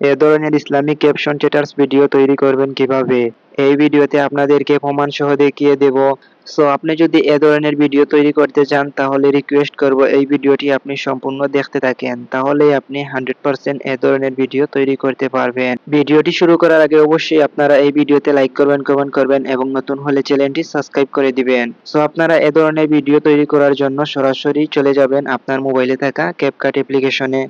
এ ধরনের Islamic caption চ্যাটার্স video তৈরি করবেন কীভাবে? এই ভিডিওতে আপনাদেরকে প্রমাণ সহ দেখিয়ে দেব। সো আপনি যদি এ ধরনের ভিডিও তৈরি করতে চান, তাহলে রিকোয়েস্ট করব এই ভিডিওটি আপনি সম্পূর্ণ দেখতে থাকেন। তাহলেই আপনি হান্ড্রেড পার্সেন্ট এ ধরনের ভিডিও তৈরি করতে পারবেন। ভিডিওটি শুরু করার আগে অবশ্যই আপনারা এই ভিডিওতে লাইক করবেন কমেন্ট করবেন এবং নতুন হলে চ্যানেলটি সাবস্ক্রাইব করে দিবেন। সো আপনারা এ ধরনের ভিডিও তৈরি করার জন্য সরাসরি চলে যাবেন আপনার মোবাইলে থাকা ক্যাপকাট অ্যাপ্লিকেশনে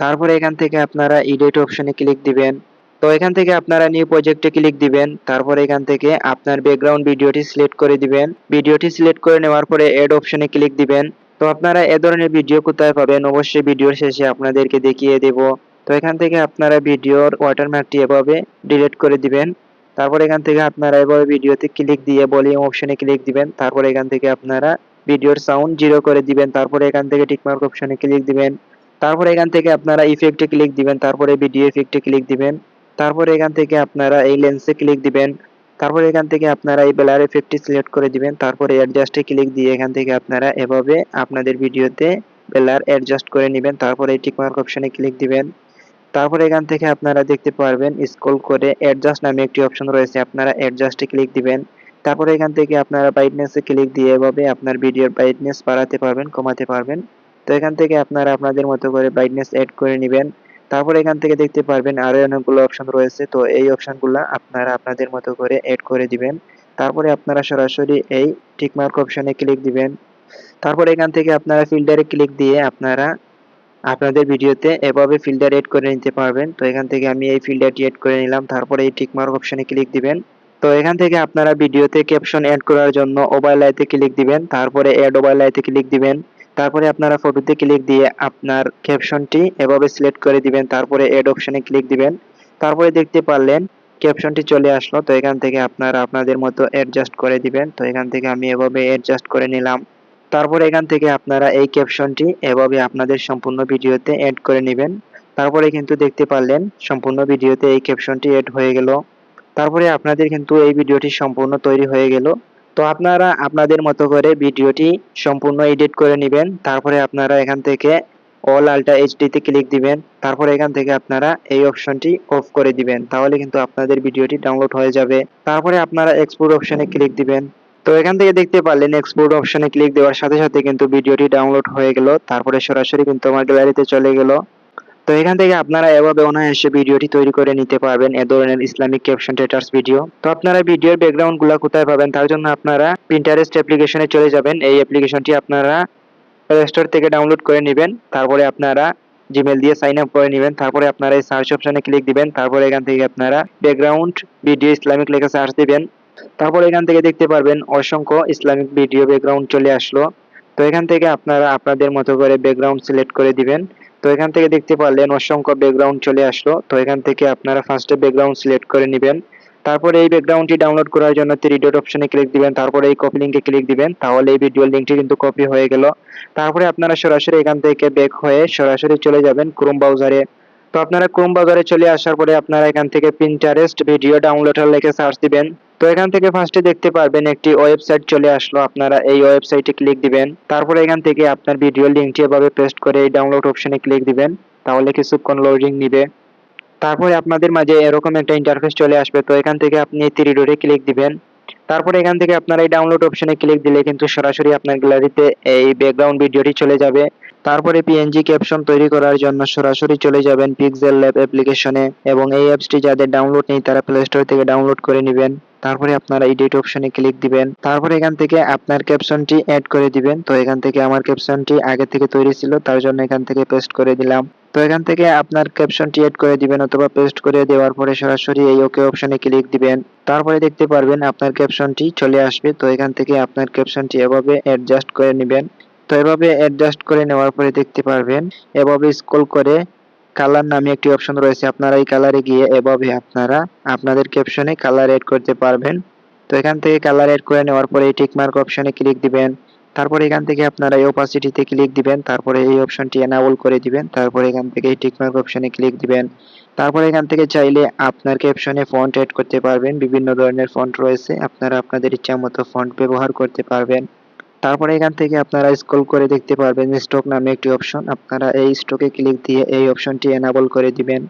তারপরে এখান থেকে আপনারা এডিট অপশনে ক্লিক দিবেন। তো এখান থেকে আপনারা নিউ প্রজেক্টে ক্লিক দিবেন। তারপরে এখান থেকে আপনার ব্যাকগ্রাউন্ড ভিডিওটি সিলেক্ট করে দিবেন। ভিডিওটি সিলেক্ট করে নেওয়ার পরে এড অপশনে ক্লিক দিবেন। তো আপনারা এ ধরনের ভিডিও কোথায় পাবেন? অবশ্যই ভিডিওর শেষে আপনাদেরকে দেখিয়ে দেব। তো এখান থেকে আপনারা ভিডিওর ওয়াটারমার্কটি এভাবে ডিলিট করে দিবেন। তারপর এখান থেকে আপনারা এভাবে ভিডিওতে ক্লিক দিয়ে ভলিউম অপশনে ক্লিক দিবেন। তারপর এখান থেকে আপনারা ভিডিওর সাউন্ড জিরো করে দিবেন। তারপরে এখান থেকে টিকমার্ক অপশনে ক্লিক দিবেন। তারপরে এখান থেকে আপনারা ইফেক্টে ক্লিক দিবেন, তারপরে ভিডিও ইফেক্টে ক্লিক দিবেন, তারপরে এখান থেকে আপনারা এই লেন্সে ক্লিক দিবেন, তারপরে এখান থেকে আপনারা এই ব্লার ইফেক্টটি সিলেক্ট করে দিবেন, তারপরে অ্যাডজাস্টে ক্লিক দিয়ে এখান থেকে আপনারা এভাবে আপনাদের ভিডিওতে ব্লার অ্যাডজাস্ট করে নেবেন, তারপরে এই টিকমার্ক অপশনে ক্লিক দিবেন, তারপরে এখান থেকে আপনারা দেখতে পারবেন স্ক্রল করে অ্যাডজাস্ট নামে একটি অপশন রয়েছে, আপনারা অ্যাডজাস্টে ক্লিক দিবেন, তারপরে এখান থেকে আপনারা ব্রাইটনেসে ক্লিক দিয়ে এভাবে আপনার ভিডিওর ব্রাইটনেস বাড়াতে পারবেন, কমাতে পারবেন। তো এখান থেকে আপনারা আপনাদের মতো করে ব্রাইটনেস অ্যাড করে নেবেন। তারপর এখান থেকে দেখতে পারবেন আরও অনেকগুলো অপশন রয়েছে। তো এই অপশনগুলো আপনারা আপনাদের মতো করে অ্যাড করে দিবেন। তারপরে আপনারা সরাসরি এই টিকমার্ক অপশনে ক্লিক দিবেন। তারপর এখান থেকে আপনারা ফিল্টারে ক্লিক দিয়ে আপনারা আপনাদের ভিডিওতে এভাবে ফিল্টার এড করে নিতে পারবেন। তো এখান থেকে আমি এই ফিল্টারটি এড করে নিলাম। তারপরে এই টিকমার্ক অপশনে ক্লিক দিবেন। তো এখান থেকে আপনারা ভিডিওতে ক্যাপশন অ্যাড করার জন্য ওভারলাইতে ক্লিক দিবেন। তারপরে অ্যাড ওভারলাইতে ক্লিক দিবেন। তারপরে আপনারা ফটোতে ক্লিক দিয়ে আপনার ক্যাপশনটি এভাবে সিলেক্ট করে দিবেন, তারপরে এড অপশনে ক্লিক দিবেন। তারপরে দেখতে পারলেন ক্যাপশনটি চলে আসলো, তো এখান থেকে আপনারা আপনাদের মতো অ্যাডজাস্ট করে দিবেন। তো এখান থেকে আমি এভাবে অ্যাডজাস্ট করে নিলাম। তারপরে এখান থেকে আপনারা এই ক্যাপশনটি এভাবে আপনাদের সম্পূর্ণ ভিডিওতে অ্যাড করে নেবেন। তারপরে কিন্তু দেখতে পারলেন সম্পূর্ণ ভিডিওতে এই ক্যাপশনটি অ্যাড হয়ে গেল। তারপরে আপনাদের কিন্তু এই ভিডিওটি সম্পূর্ণ তৈরি হয়ে গেল। তো আপনারা আপনাদের মতো করে ভিডিওটি সম্পূর্ণ এডিট করে নেবেন, তারপরে আপনারা এখান থেকে অল আল্ট্রা এইচডিতে ক্লিক দিবেন, তারপরে এখান থেকে আপনারা এই অপশনটি অফ করে দিবেন, তাহলে কিন্তু আপনাদের ভিডিওটি ডাউনলোড হয়ে যাবে। তারপরে আপনারা এক্সপোর্ট অপশনে ক্লিক দিবেন। তো এখান থেকে দেখতে পারলেন এক্সপোর্ট অপশনে ক্লিক দেওয়ার সাথে সাথে কিন্তু ভিডিওটি ডাউনলোড হয়ে গেল, তারপরে সরাসরি কিন্তু আমার গ্যালারিতে চলে গেল। তো এখান থেকে আপনারা এভাবে অনায়াসে ভিডিওটি তৈরি করে নিতে পারবেন এ ধরনের ইসলামিক ক্যাপশন টেটার্স ভিডিও তো আপনারা ভিডিওর ব্যাকগ্রাউন্ডগুলা কোথায় পাবেন তার জন্য আপনারা পিন্টারেস্ট অ্যাপ্লিকেশনে চলে যাবেন। এই অ্যাপ্লিকেশনটি আপনারা প্লে স্টোর থেকে ডাউনলোড করে নেবেন। তারপরে আপনারা জিমেল দিয়ে সাইন আপ করে নেবেন। তারপরে আপনারা এই সার্চ অপশনে ক্লিক দিবেন। তারপরে এখান থেকে আপনারা ব্যাকগ্রাউন্ড ভিডিও ইসলামিক লেখা সার্চ দিবেন। তারপর এখান থেকে দেখতে পারবেন অসংখ্য ইসলামিক ভিডিও ব্যাকগ্রাউন্ড চলে আসলো। তো এখান থেকে আপনারা আপনাদের মতো করে ব্যাকগ্রাউন্ড সিলেক্ট করে দিবেন। তো এখান থেকে দেখতে পারলেন অসংখ্য ব্যাকগ্রাউন্ড চলে আসলো। তো এখান থেকে আপনারা ফার্স্টে ব্যাকগ্রাউন্ড সিলেক্ট করে নেবেন। তারপরে এই ব্যাকগ্রাউন্ডটি ডাউনলোড করার জন্য থ্রি ডট অপশনে ক্লিক দিবেন। তারপরে এই কপি লিঙ্কে ক্লিক দিবেন। তাহলে এই ভিডিও লিঙ্কটি কিন্তু কপি হয়ে গেল। তারপরে আপনারা সরাসরি এখান থেকে ব্যাক হয়ে সরাসরি চলে যাবেন ক্রোম ব্রাউজারে তো আপনারা ক্রোম ব্রাউজারে চলে আসার পরে আপনারা এখান থেকে পিন্টারেস্ট ভিডিও ডাউনলোডার লিখে সার্চ দিবেন। তো এখান থেকে ফার্স্টে দেখতে পারবেন একটি ওয়েবসাইট চলে আসলো, আপনারা এই ওয়েবসাইটে ক্লিক দিবেন। তারপরে এখান থেকে আপনার ভিডিও লিঙ্কটি এভাবে পেস্ট করে এই ডাউনলোড অপশনে ক্লিক দিবেন, তাহলে কিছুক্ষণ লোডিং নিবে। তারপরে আপনাদের মাঝে এরকম একটা ইন্টারফেস চলে আসবে, তো এখান থেকে আপনি থ্রি ডটে ক্লিক দিবেন। তারপরে এখান থেকে আপনারা এই ডাউনলোড অপশনে ক্লিক দিলে কিন্তু সরাসরি আপনার গ্যালারিতে এই ব্যাকগ্রাউন্ড ভিডিওটি চলে যাবে। তারপরে পিএনজি ক্যাপশন তৈরি করার জন্য সরাসরি চলে যাবেন পিক্সেল ল্যাব অ্যাপ্লিকেশনে এবং এই অ্যাপসটি যাদের ডাউনলোড নেই তারা প্লে স্টোর থেকে ডাউনলোড করে নেবেন। তারপরে আপনারা এডিট অপশনে ক্লিক দিবেন। তারপরে এখান থেকে আপনার ক্যাপশনটি অ্যাড করে দিবেন। তো এখান থেকে আমার ক্যাপশনটি আগে থেকে তৈরি ছিল, তার জন্য এখান থেকে পেস্ট করে দিলাম। তো এখান থেকে আপনার ক্যাপশনটি এড করে দিবেন অথবা পেস্ট করে দেওয়ার পরে সরাসরি এই ওকে অপশনে ক্লিক দিবেন। তারপরে দেখতে পারবেন আপনার ক্যাপশনটি চলে আসবে। তো এখান থেকে আপনার ক্যাপশনটি এভাবে অ্যাডজাস্ট করে নেবেন। তো এভাবে অ্যাডজাস্ট করে নেওয়ার পরে দেখতে পারবেন। এভাবে স্ক্রল করে কালার নামে একটি অপশন রয়েছে। আপনারা এই কালারে গিয়ে এভাবে আপনারা আপনাদের ক্যাপশনে কালার এড করতে পারবেন। তো এখান থেকে কালার এড করে নেওয়ার পরে এই টিকমার্ক অপশনে ক্লিক দিবেন। তারপরে এখান থেকে আপনারা এই ওপাসিটিতে ক্লিক দিবেন। তারপরে এই অপশনটি এনাবল করে দিবেন। তারপরে এখান থেকে এই টিকমার্ক অপশনে ক্লিক দিবেন। তারপরে এখান থেকে চাইলে আপনার ক্যাপশনে ফন্ট এড করতে পারবেন। বিভিন্ন ধরনের ফন্ট রয়েছে। আপনারা আপনাদের ইচ্ছা মতো ফন্ট ব্যবহার করতে পারবেন। তারপরে এখান থেকে আপনারা স্ক্রল করে দেখতে পারবেন স্টক নামে একটি অপশন আপনারা এই স্টকে ক্লিক দিয়ে এই অপশনটি এনাবল করে দিবেন।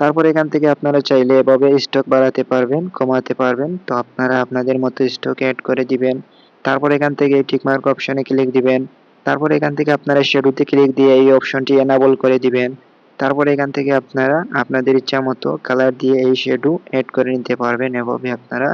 তারপর এখান থেকে আপনারা চাইলে এভাবে স্টক বাড়াতে পারবেন, কমাতে পারবেন। তো আপনারা আপনাদের মতো স্টক অ্যাড করে দিবেন। তারপর এখান থেকে টিকমার্ক অপশনে ক্লিক দিবেন। তারপর এখান থেকে আপনারা শেডুতে ক্লিক দিয়ে এই অপশনটি এনাবল করে দিবেন। তারপর এখান থেকে আপনারা আপনাদের ইচ্ছা মতো কালার দিয়ে এই শেডু অ্যাড করে নিতে পারবেন। এভাবে আপনারা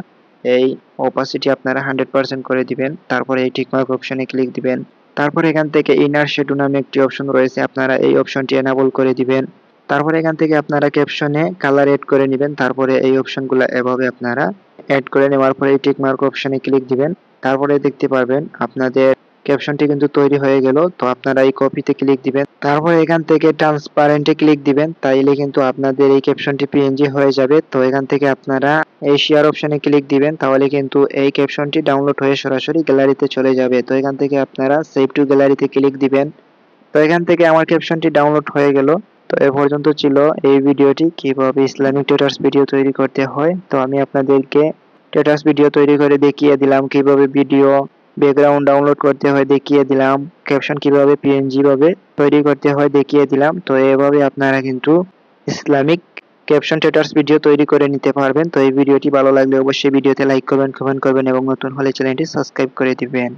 এই অপাসিটি আপনারা হান্ড্রেড পার্সেন্ট করে দিবেন। তারপরে এই ঠিক মার্ক অপশনে ক্লিক দিবেন। তারপর এখান থেকে ইনার শেডু নামে একটি অপশন রয়েছে, আপনারা এই অপশনটি এনাবল করে দিবেন। তারপরে এখান থেকে আপনারা ক্যাপশনে কালার এড করে নেবেন। তারপরে এই অপশনগুলো এভাবে আপনারা এড করে নেওয়ার পরে এই টিকমার্ক অপশনে ক্লিক দিবেন। তারপরে দেখতে পারবেন আপনাদের ক্যাপশনটি কিন্তু তৈরি হয়ে গেল। তো আপনারা এই কপিতে ক্লিক দিবেন। তারপর এখান থেকে ট্রান্সপারেন্টে ক্লিক দিবেন। তাইলে কিন্তু আপনাদের এই ক্যাপশনটি পিএনজি হয়ে যাবে। তো এখান থেকে আপনারা এই শেয়ার অপশনে ক্লিক দিবেন। তাহলে কিন্তু এই ক্যাপশনটি ডাউনলোড হয়ে সরাসরি গ্যালারিতে চলে যাবে। তো এখান থেকে আপনারা সেভ টু গ্যালারিতে ক্লিক দিবেন। তো এখান থেকে আমার ক্যাপশনটি ডাউনলোড হয়ে গেল। তো এ পর্যন্ত ছিল এই ভিডিওটি, কীভাবে ইসলামিক টেটার্স ভিডিও তৈরি করতে হয়। তো আমি আপনাদেরকে টেটার্স ভিডিও তৈরি করে দেখিয়ে দিলাম, কীভাবে ভিডিও ব্যাকগ্রাউন্ড ডাউনলোড করতে হয়, দেখিয়ে দিলাম। ক্যাপশন কীভাবে পিএনজি ভাবে তৈরি করতে হয়, দেখিয়ে দিলাম। তো এভাবে আপনারা কিন্তু ইসলামিক ক্যাপশন টেটার্স ভিডিও তৈরি করে নিতে পারবেন। তো এই ভিডিওটি ভালো লাগলে অবশ্যই ভিডিওতে লাইক করবেন কমেন্ট করবেন এবং নতুন হলে চ্যানেলটি সাবস্ক্রাইব করে দিবেন।